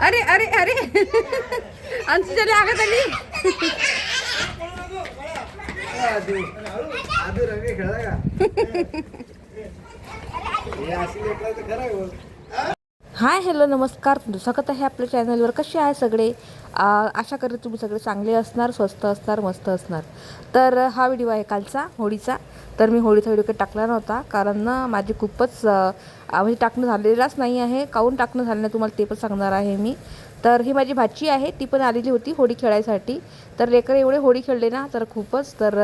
अरे अरे अरे. अंशुच्या आगत आली. हाय हॅलो नमस्कार. स्वागत आहे आपल्या चॅनलवर कसे आहे सगळे? आशा करते तुम्ही सगळे चांगले असणार स्वस्त असणार मस्त असणार. तर हा व्हिडिओ आहे कालचा होळीचा. तर मी होळीचा व्हिडिओ काही टाकला नव्हता कारण ना माझी खूपच म्हणजे टाकणं झालेलाच नाही आहे. काऊन टाकणं झालं नाही तुम्हाला ते पण सांगणार आहे मी. तर ही माझी भाची आहे ती पण आलेली होती होळी खेळायसाठी. तर लेकर एवढे होळी खेळले ना तर खूपच तर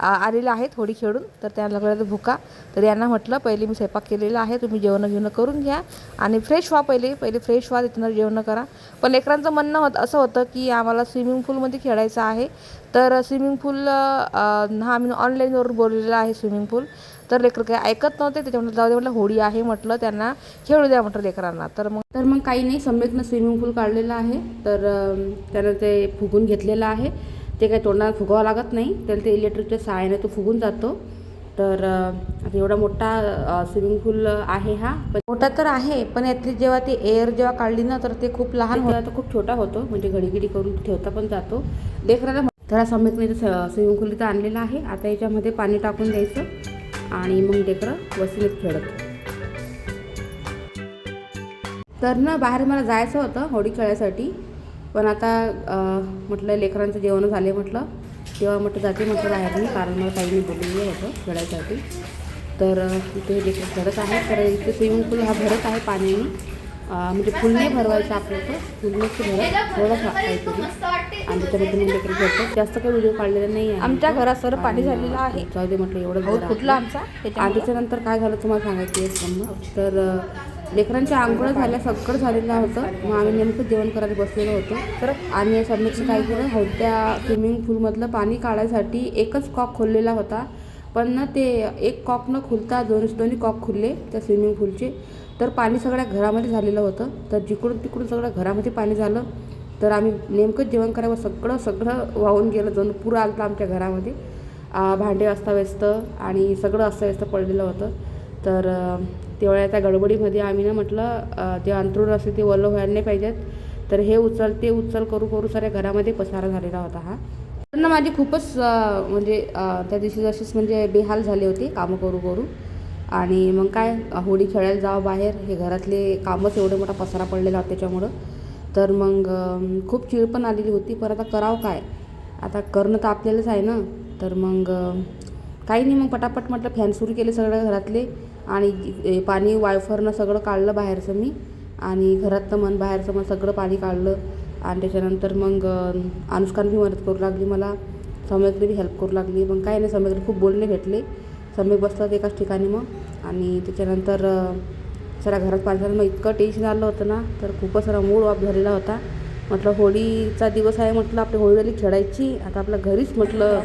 आलेले आहेत होळी खेळून. तर त्यांना लागलं भुका. तर यांना म्हटलं पहिले मी स्वयंपाक केलेला आहे तुम्ही जेवण घेऊन करून घ्या आणि फ्रेश व्हा पहिले. पहिले फ्रेश व्हा तिथून जेवणं करा. पण लेकरांचं म्हणणं होतं असं होतं की आम्हाला स्विमिंग पूलमध्ये खेळायचं आहे. तर स्विमिंग पूल हा आम्ही ऑनलाईनवरून बोललेला आहे स्विमिंग पूल. तर लेकर काही ऐकत नव्हते त्याच्यामुळे जाऊ दे म्हटलं होळी आहे म्हटलं त्यांना खेळू द्या म्हटलं लेकरांना. तर मग तर मग काही नाही सम्यकनं स्विमिंग पूल काढलेलं आहे. तर त्यानं ते फुगून घेतलेलं आहे. ते काही तोंडाला फुगावं लागत नाही त्याला ते इलेक्ट्रिकच्या सहाय्याने तो फुगून जातो. तर आता एवढा मोठा स्विमिंग पूल आहे हा. पण मोठा तर आहे पण यातली जेव्हा ते एअर जेव्हा काढली ना तर ते खूप लहान होता. तो खूप छोटा होतो म्हणजे घडीघडी करून ठेवता पण जातो. लेकराला तर हा सम्यकने स्विमिंग पूल इथं आणलेला आहे. आता याच्यामध्ये पाणी टाकून द्यायचं आणि मग लेकरं वसुलीत खेळत. तर ना बाहेर मला जायचं होतं होडी खेळायसाठी. पण आता म्हटलं लेकरांचं जेवण झाले म्हटलं. तेव्हा म्हटलं जाते म्हटलं बाहेर मी कारण मला ताईने बोललेलं होतं खेळायसाठी. तर अं, इथे लेकर खेळत आहे तर इथे स्विमिंग पूल हा भरत आहे पाण्याने. म्हणजे फुल नाही भरवायचं आपल्याला फुल नसतं भरत. थोडं काहीतरी आणि मग लेकर खेळतात जास्त काही व्हिडिओ काढलेला नाही आहे. आमच्या घरात सर पाणी झालेलं आहे. जाऊ दे म्हटलं एवढं आपलं. आमचा? आणि त्याच्यानंतर काय झालं तुम्हाला सांगायची आहे तर लेकरांच्या आंघोळ झाल्या सगळं झालेलं होतं. मग आम्ही नेमकं जेवण करायला बसलेलो होतो. तर आणि सबमिटचं काय केलं? होत्या स्विमिंग पूलमधलं पाणी काढायसाठी एकच कॉक खोललेला होता. पण ना ते एक कॉक न खुलता दोन दोन्ही कॉक खुलले त्या स्विमिंग पूलचे तर पाणी सगळ्या घरामध्ये झालेलं होतं. तर जिकडून तिकडून सगळं घरामध्ये पाणी झालं. तर आम्ही नेमकं जेवण करायला सगळं सगळं वाहून गेलं. जाऊन पुरं आलं आमच्या घरामध्ये. भांडे अस्ताव्यस्त आणि सगळं अस्ताव्यस्त पडलेलं होतं. तर तेवढ्या त्या गडबडीमध्ये आम्ही ना म्हटलं ते अंथरूण असते ते वल्ल व्हायला नाही पाहिजेत. तर हे उचल ते उचल करू करू साऱ्या घरामध्ये पसारा झालेला होता हा. तर ना माझी खूपच म्हणजे त्या दिवशी जशीच म्हणजे बेहाल झाले होते. कामं करू करू. आणि मग काय होळी खेळायला जावं बाहेर. हे घरातले कामच एवढे मोठा पसारा पडलेला होता त्याच्यामुळं. तर मग खूप चिड पण आलेली होती. पण आता करावं काय? आता करणं तर आपल्यालाच आहे ना. तर मग काही नाही. मग पटापट म्हटलं फॅन सुरू केले सगळं घरातले. आणि पाणी वायफरनं सगळं काढलं बाहेरचं मी. आणि घरातलं मन बाहेरचं मन सगळं पाणी काढलं. आणि त्याच्यानंतर मग अनुष्कानं बी मदत करू लागली मला. सम्यकने बी हेल्प करू लागली. मग काही नाही सम्यकने खूप बोलणे भेटले. सम्यक बसतात एकाच ठिकाणी मग. आणि त्याच्यानंतर सारा घरात झालं मग इतकं टेन्शन आलं होतं ना तर खूपच सारा मूड ऑफ झालेला होता. म्हटलं होळीचा दिवस आहे म्हटलं आपली होळी झाली खेळायची. आता आपल्या घरीच म्हटलं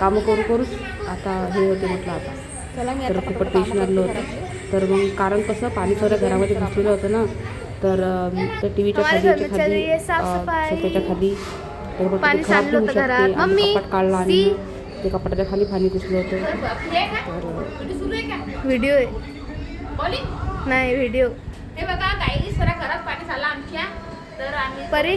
कामं करू करूच आता हे होते म्हटलं आता. चला मी तर खूपच टेन्शन आलं होतं. तर मग कारण कसं पाणी सगळं घरामध्ये घुसलेलं होतं ना तर त्या टी व्हीच्या खाली खाली अं, सोफ्याच्या खाली काढला आणि ते कपाटाच्या खाली पाणी घुसलं होतं. तर व्हिडिओ आहे. नाही व्हिडिओ. हे बघा काही सरा घरात पाणी झालं आमच्या. तर आम्ही परी?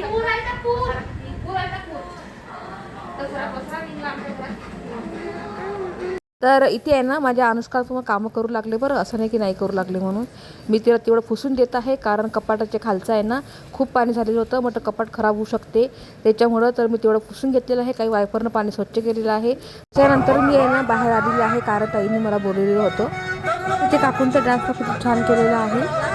तर इथे आहे ना माझ्या अनुष्कासमोर कामं करू लागले बरं असं नाही की नाही करू लागले म्हणून. मी तिला तेवढं पुसून देत आहे कारण कपाटाच्या खालचं आहे ना खूप पाणी झालेलं होतं म्हटलं कपाट खराब होऊ शकते. त्याच्यामुळं तर मी तेवढं पुसून घेतलेलं आहे काही वायपरनं पाणी स्वच्छ केलेलं आहे. त्यानंतर मी आहे ना बाहेर आलेली आहे कारण ताईने मला बोललेलं होतं. तिथे काकूंचा डान्स खूप छान केलेला आहे.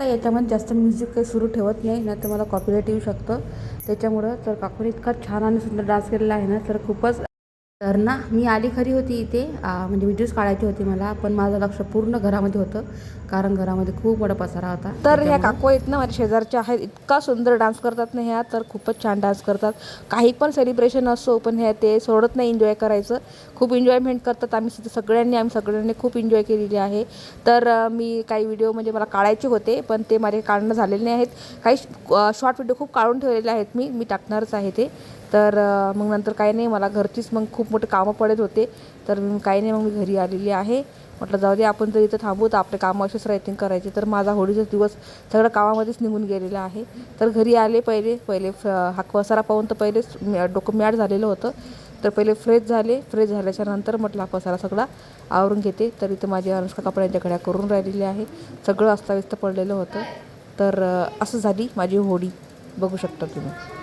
आता याच्यामध्ये जास्त म्युझिक काही सुरू ठेवत नाही ना तर मला कॉपीराईट येऊ शकतं. त्याच्यामुळं तर काकूने इतका छान आणि सुंदर डान्स केलेला आहे ना तर खूपच तर ना मी आली खरी होती इथे. म्हणजे व्हिडिओज काढायचे होते मला पण माझं लक्ष पूर्ण घरामध्ये होतं. कारण घरामध्ये खूप मोठा पसारा होता. तर ह्या काकू आहेत ना माझ्या शेजारच्या आहेत. इतका सुंदर डान्स करतात ना ह्या तर खूपच छान डान्स करतात. काही पण सेलिब्रेशन असो पण ह्या ते सोडत नाही एन्जॉय करायचं. खूप एन्जॉयमेंट करतात आम्ही तिथे सगळ्यांनी आम्ही सगळ्यांनी खूप एन्जॉय केलेली आहे. तर मी काही व्हिडिओ म्हणजे मला काढायचे होते पण ते माझे काढणं झालेले नाही आहेत काही शॉर्ट व्हिडिओ खूप काढून ठेवलेले आहेत मी मी टाकणारच आहे ते. तर मग नंतर काही नाही मला घरचीच मग खूप मोठे कामं पडत होते. तर काही नाही मग मी घरी आलेली आहे. म्हटलं जाऊ दे आपण जर इथं थांबू तर आपले कामं असेच रायटिंग करायचे. तर माझा होळीचा दिवस सगळं कामामध्येच निघून गेलेला आहे. तर घरी आले पहिले पहिले फ- हा पसारा पाहून तर पहिलेच डोकं मॅड झालेलं होतं. तर पहिले फ्रेश झाले फ्रेश झाल्याच्यानंतर म्हटलं हा पसारा सगळा आवरून घेते. तर इथं माझी अनुष्का कपड्यांच्या घड्या करून राहिलेली आहे. सगळं अस्ताव्यस्त पडलेलं होतं. तर असं झाली माझी होळी. बघू शकता तुम्ही.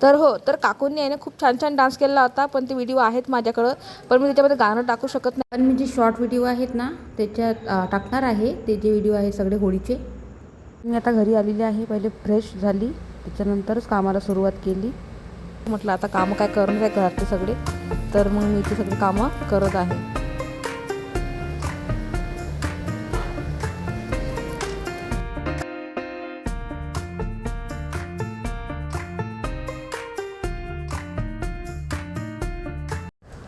तर हो तर काकूंनी आहे ना खूप छान छान डान्स केलेला होता पण ते व्हिडिओ आहेत माझ्याकडं. पण मी त्याच्यामध्ये गाणं टाकू शकत नाही. पण मी जे शॉर्ट व्हिडिओ आहेत ना त्याच्यात टाकणार आहे. ते जे व्हिडिओ आहे सगळे होळीचे. मी आता घरी आलेली आहे पहिले फ्रेश झाली त्याच्यानंतरच कामाला सुरुवात केली. म्हटलं आता कामं काय करून काय घरातले सगळे तर मग मी ते सगळे कामं करत आहे.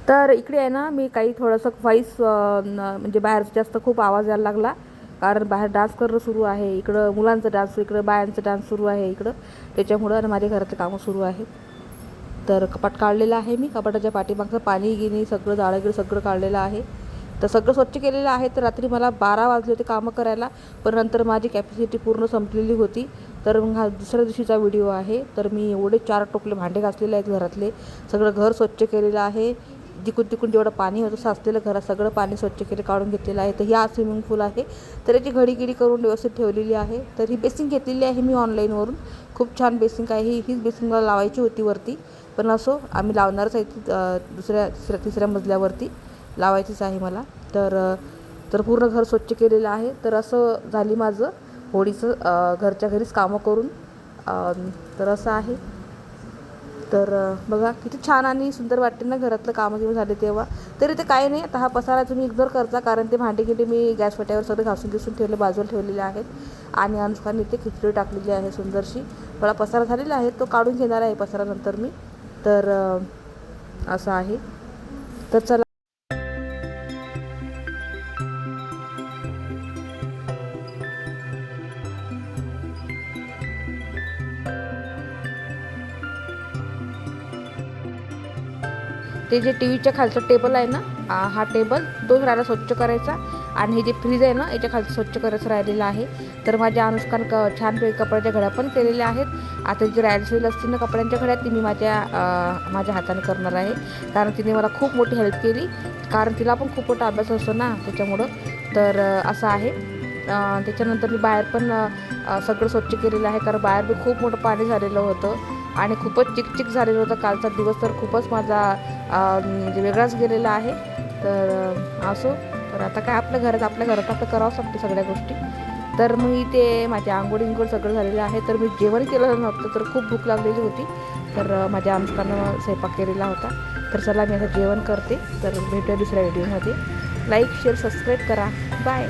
तर इकडे आहे ना मी काही थोडंसं व्हॉईस म्हणजे बाहेर जास्त खूप आवाज यायला लागला. कारण बाहेर डान्स करणं सुरू आहे. इकडं मुलांचा डान्स इकडं बायांचा डान्स सुरू आहे इकडं. त्याच्यामुळं आणि माझ्या घरातले कामं सुरू आहेत तर कपाट काढलेलं आहे मी. कपाटाच्या पाठीमागचं पाणी गिनी सगळं जाळं सगळं काढलेलं आहे. तर सगळं स्वच्छ केलेलं आहे. तर रात्री मला बारा वाजले होते कामं करायला. पण नंतर माझी कॅपॅसिटी पूर्ण संपलेली होती. तर मग हा दुसऱ्या दिवशीचा व्हिडिओ आहे. तर मी एवढे चार टोपले भांडे घासलेले आहेत घरातले. सगळं घर स्वच्छ केलेलं आहे. जिकून तिकून जेवढं पाणी होतं साचलेलं घरात सगळं पाणी स्वच्छ केलं काढून घेतलेलं आहे. तर ही आज स्विमिंग पूल आहे. तर याची घडीगिडी करून व्यवस्थित ठेवलेली आहे. तर ही बेसिंग घेतलेली आहे मी ऑनलाईनवरून खूप छान बेसिंग आहे. ही हीच बेसिंग मला लावायची होती वरती. पण असो आम्ही लावणारच आहे ती, दुसऱ्या तिसऱ्या तिसऱ्या मजल्यावरती. लावायचीच आहे मला. तर तर पूर्ण घर स्वच्छ केलेलं आहे. तर असं झाली माझं. होळीचं घरच्या घरीच कामं करून. तर असं आहे. तर बघा किती छान आणि सुंदर वाटते ना घरातलं कामं किंवा झाले तेव्हा. तरी ते काही नाही आता हा पसारा तुम्ही इग्नोर करता कारण ते भांडे गिंडे मी गॅस फट्यावर सगळे घासून घिसून ठेवले बाजूला ठेवलेले आहेत. आणि अनुष्काने इथे खिचडी टाकलेली आहे सुंदरशी. मला पसारा झालेला आहे तो काढून घेणार आहे पसारानंतर मी. तर असं आहे. तर चला. ते जे टी व्हीच्या खालचं टेबल आहे ना हा टेबल तोच राहिला स्वच्छ करायचा. आणि हे जे फ्रीज आहे ना याच्या खालचं स्वच्छ करायचं राहिलेलं आहे. तर माझ्या अनुष्कान क छानपैकी कपड्याच्या घड्या पण केलेल्या आहेत. आता जी रायल्सवेल असतील ना कपड्यांच्या घड्या ती मी माझ्या माझ्या हाताने करणार आहे. कारण तिने मला खूप मोठी हेल्प केली. कारण तिला पण खूप मोठा अभ्यास असतो ना त्याच्यामुळं. तर असं आहे. त्याच्यानंतर मी बाहेर पण सगळं स्वच्छ केलेलं आहे. कारण बाहेर बी खूप मोठं पाणी झालेलं होतं. आणि खूपच चिकचिक झालेलं होतं. कालचा दिवस तर खूपच माझा म्हणजे वेगळाच गेलेला आहे. तर असो. तर आता काय आपल्या घरात आपल्या घरात आपलं करावंच लागतं सगळ्या गोष्टी. तर मग इथे माझ्या आंघोळ इंघोळ सगळं झालेलं आहे. तर मी जेवण केलं नव्हतं तर खूप भूक लागलेली होती. तर माझ्या आमस्कानं स्वयंपाक केलेला होता. तर चला मी आता जेवण करते. तर भेटूया दुसऱ्या व्हिडिओमध्ये. लाईक शेअर सबस्क्राईब करा. बाय.